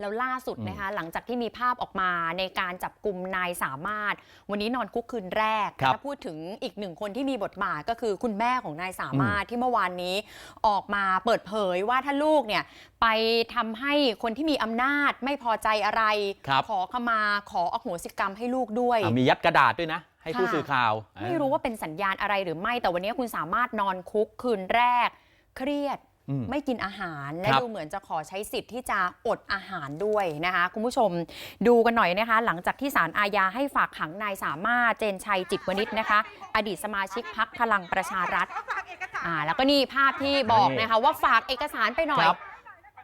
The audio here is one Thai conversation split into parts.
แล้วล่าสุดนะคะ หลังจากที่มีภาพออกมาในการจับกลุ่มนายสามารถ วันนี้นอนคุกคืนแรกครับถ้าพูดถึงอีกหนึ่งคนที่มีบทบาทก็คือคุณแม่ของนายสามารถที่เมื่อวานนี้ออกมาเปิดเผยว่าถ้าลูกเนี่ยไปทำให้คนที่มีอำนาจไม่พอใจอะไร ครับ ขอขมาขออโหสิกรรมให้ลูกด้วย อะมียัดกระดาษด้วยนะ ให้ผู้ค่ะ สื่อข่าวไม่รู้ว่าเป็นสัญญาณอะไรหรือไม่แต่วันนี้คุณสามารถนอนคุกคืนแรก เครียดอืม ไม่กินอาหารและครับดูเหมือนจะขอใช้สิทธิ์ที่จะอดอาหารด้วยนะคะ คุณผู้ชมดูกันหน่อยนะคะ หลังจากที่ศาลอาญาให้ฝากขังนายสามารถเจนชัยจิตวณิชนะคะ อดีตสมาชิกพักพลังประชารัฐอ่าแล้วก็นี่ภาพที่บอกนะคะว่าฝากเอกสารไปหน่อยครับ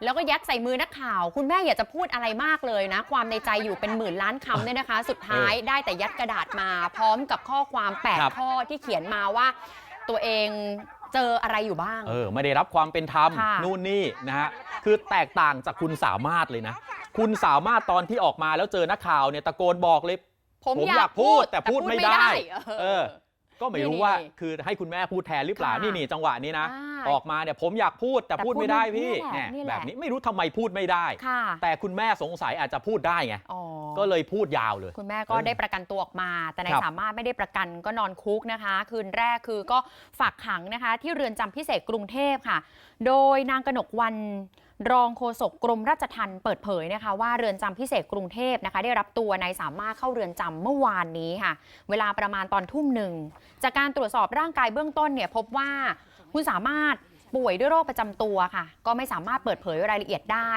แล้วก็ยัดใส่มือนักข่าว คุณแม่อยากจะพูดอะไรมากเลยนะ ความในใจอยู่เป็นหมื่นล้านคำเนี่ยนะคะ สุดท้ายได้แต่ยัดกระดาษมา พร้อมกับข้อความครับ8ข้อที่เขียนมาว่าตัวเอง เจออะไรอยู่บ้าง เออ ไม่ได้รับความเป็นธรรมค่ะ นู่นนี่นะฮะคือแตกต่างจากคุณสามารถเลยนะ คุณสามารถตอนที่ออกมาแล้วเจอนักข่าวเนี่ยตะโกนบอกเลย ผมอยากกอายพูพูดดแต่พูดไม่ได้ เอเออ อ ก็ไม่รู้นี่ว่านี่คือให้คุณแม่พูดแทนหรือเปล่าค่ะนี่นี่จังหวะนี้นะอ่าออกมาเนี่ยผมอยากพูดแต่แต่พูดพูดไม่ได้ไม่พี่นี่แหละเนี่ยนี่แหละแบบนี้ไม่รู้ทำไมพูดไม่ได้ค่ะแต่คุณแม่สงสัยอาจจะพูดได้ไงอ๋อก็เลยพูดยาวเลย คุณแม่ก็เออได้ประกันตัวออกมา แต่นายครับสามารถไม่ได้ประกันก็นอนคุกนะคะ คืนแรกคือก็ฝากขังนะคะ ที่เรือนจำพิเศษกรุงเทพค่ะ โดยนางกนกวัน รองโฆษกกรมราชทัณฑ์เปิดเผยนะคะว่าเรือนจำพิเศษกรุงเทพนะคะ ได้รับตัวนายสามารถเข้าเรือนจำเมื่อวานนี้ค่ะ เวลาประมาณตอนทุ่มหนึ่ง จากการตรวจสอบร่างกายเบื้องต้นเนี่ยพบว่าคุณสามารถ ป่วยด้วยโรคประจำตัวค่ะ ก็ไม่สามารถเปิดเผยรายละเอียดได้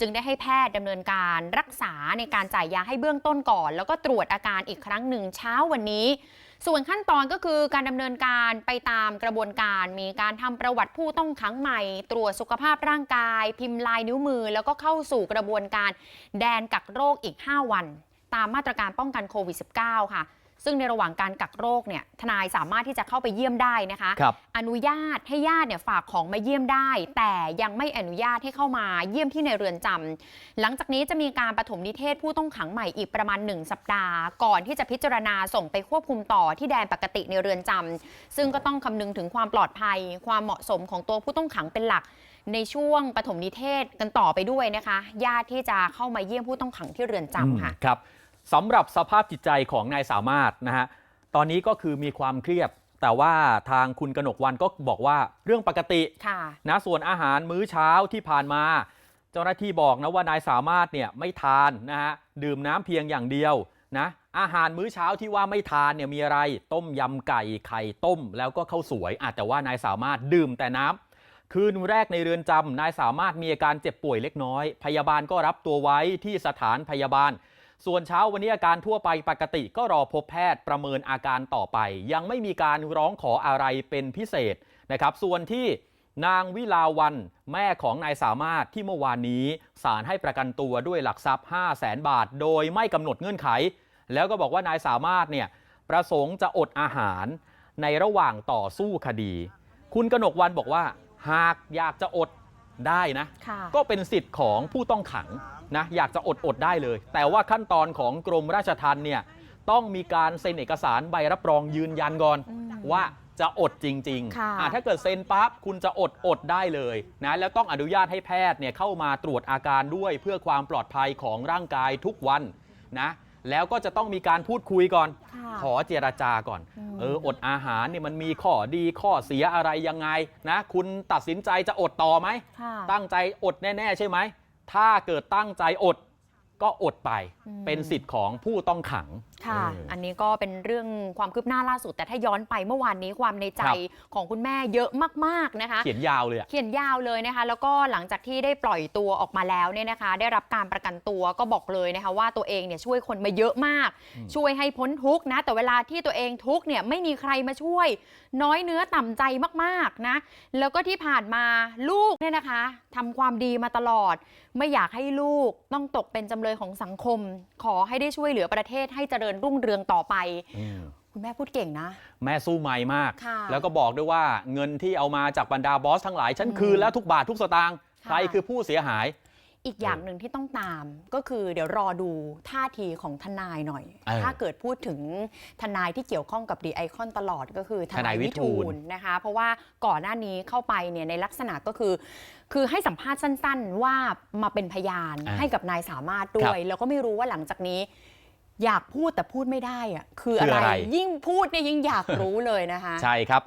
จึงได้ให้แพทย์ดำเนินการรักษาในการจ่ายยาให้เบื้องต้นก่อน แล้วก็ตรวจอาการอีกครั้งหนึ่งเช้าวันนี้ ส่วนขั้นตอนก็คือการดำเนินการไปตามกระบวนการ มีการทำประวัติผู้ต้องขังใหม่ ตรวจสุขภาพร่างกาย พิมพ์ลายนิ้วมือ แล้วก็เข้าสู่กระบวนการแดนกักโรคอีก 5 วัน ตามมาตรการป้องกันโควิด -19 ค่ะ ซึ่งในระหว่างการกักโรคเนี่ยทนายสามารถที่จะเข้าไปเยี่ยมได้นะคะครับอนุญาตให้ญาติเนี่ยฝากของมาเยี่ยมได้ แต่ยังไม่อนุญาตให้เข้ามาเยี่ยมที่ในเรือนจำหลังจากนี้จะมีการปฐมนิเทศผู้ต้องขังใหม่อีกประมาณ 1 สัปดาห์ ก่อนที่จะพิจารณาส่งไปควบคุมต่อที่แดนปกติในเรือนจำซึ่งก็ต้องคำนึงถึงความปลอดภัย ความเหมาะสมของตัวผู้ต้องขังเป็นหลักในช่วงปฐมนิเทศกันต่อไปด้วยนะคะ ญาติที่จะเข้ามาเยี่ยมผู้ต้องขังที่เรือนจำค่ะอืมครับ สำหรับสภาพจิตใจของนายสามารถนะฮะตอนนี้ก็คือมีความเครียด แต่ว่าทางคุณกนกวันก็บอกว่าเรื่องปกติค่ะ นะส่วนอาหารมื้อเช้าที่ผ่านมา เจ้าหน้าที่บอกนะว่านายสามารถเนี่ยไม่ทานนะฮะดื่มน้ำเพียงอย่างเดียวนะอาหารมื้อเช้าที่ว่าไม่ทานเนี่ยมีอะไร ต้มยำไก่ไข่ต้ม แล้วก็ข้าวสวยอาแต่ว่านายสามารถดื่มแต่น้ำคืนแรกในเรือนจำนายสามารถมีอาการเจ็บป่วยเล็กน้อย พยาบาลก็รับตัวไว้ที่สถานพยาบาล ส่วนเช้าวันนี้อาการทั่วไปปกติก็รอพบแพทย์ประเมินอาการต่อไป ยังไม่มีการร้องขออะไรเป็นพิเศษนะครับส่วนที่นางวิลาวันแม่ของนายสามารถที่เมื่อวานนี้ศาลให้ประกันตัวด้วยหลักทรัพย์ 5 0 0แสนบาท โดยไม่กำหนดเงื่อนไข แล้วก็บอกว่านายสามารถเนี่ยประสงค์จะอดอาหารในระหว่างต่อสู้คดี คุณกนกวันบอกว่า หากอยากจะอด ได้นะค่ะก็เป็นสิทธิ์ของผู้ต้องขังนะอยากจะอดอดได้เลย แต่ว่าขั้นตอนของกรมราชทัณฑ์เนี่ยต้องมีการเซ็นเอกสารใบรับรองยืนยันก่อนอืมว่าจะอดจริงค่ะอะถ้าเกิดเซ็นปั๊บคุณจะอดอดได้เลยนะแล้วต้องอนุญาตให้แพทย์เนี่ยเข้ามาตรวจอาการด้วยเพื่อความปลอดภัยของร่างกายทุกวันนะ แล้วก็จะต้องมีการพูดคุยก่อนค่ะขอเจรจาก่อนอืมเอออดอาหารเนี่ยมันมีข้อดีข้อเสียอะไรยังไงนะ คุณตัดสินใจจะอดต่อไหมค่ะตั้งใจอดแน่ ๆ ใช่ไหม ถ้าเกิดตั้งใจอด ก็อดไปอืมเป็นสิทธิ์ของผู้ต้องขัง ค่ะเอออันนี้ก็เป็นเรื่องความคืบหน้าล่าสุด แต่ถ้าย้อนไปเมื่อวานนี้ความในใจครับของคุณแม่เยอะมากๆนะคะ เขียนยาวเลยอะเขียนยาวเลยนะคะ แล้วก็หลังจากที่ได้ปล่อยตัวออกมาแล้วเนี่ยนะคะ ได้รับการประกันตัวก็บอกเลยนะคะว่าตัวเองเนี่ยช่วยคนมาเยอะมากอืมช่วยให้พ้นทุกข์นะ แต่เวลาที่ตัวเองทุกข์เนี่ยไม่มีใครมาช่วย น้อยเนื้อต่ำใจมากๆนะ แล้วก็ที่ผ่านมาลูกเนี่ยนะคะทำความดีมาตลอด ไม่อยากให้ลูกต้องตกเป็นจำเลยของสังคม ขอให้ได้ช่วยเหลือประเทศให้เจริญรุ่งเรืองต่อไปอืมคุณแม่พูดเก่งนะ แม่สู้ไม่มากค่ะแล้วก็บอกด้วยว่าเงินที่เอามาจากบรรดาบอสทั้งหลาย ฉันอืมคืนแล้วทุกบาททุกสตางค์ค่ะใครคือผู้เสียหาย อีกอย่างหนึ่งที่ต้องตาม ก็คือเดี๋ยวรอดูท่าทีของทนายหน่อย เออถ้าเกิดพูดถึงทนายที่เกี่ยวข้องกับดีไอคอนตลอดก็คือทนานทายยวิวิทูทูลลนะคะ เพราะว่าก่อนหน้านี้เข้าไปเนี่ยในลักษณะก็คือ คือให้สัมภาษณ์สั้น ๆ ว่ามาเป็นพยานอ่าให้กับนายสามารถด้วย แล้วก็ไม่รู้ว่าหลังจากนี้ อยากพูดแต่พูดไม่ได้อะคือคืออะไรอะไร ยิ่งพูดเนี่ยยิ่งอยากรู้เลยนะคะ ใช่ครับ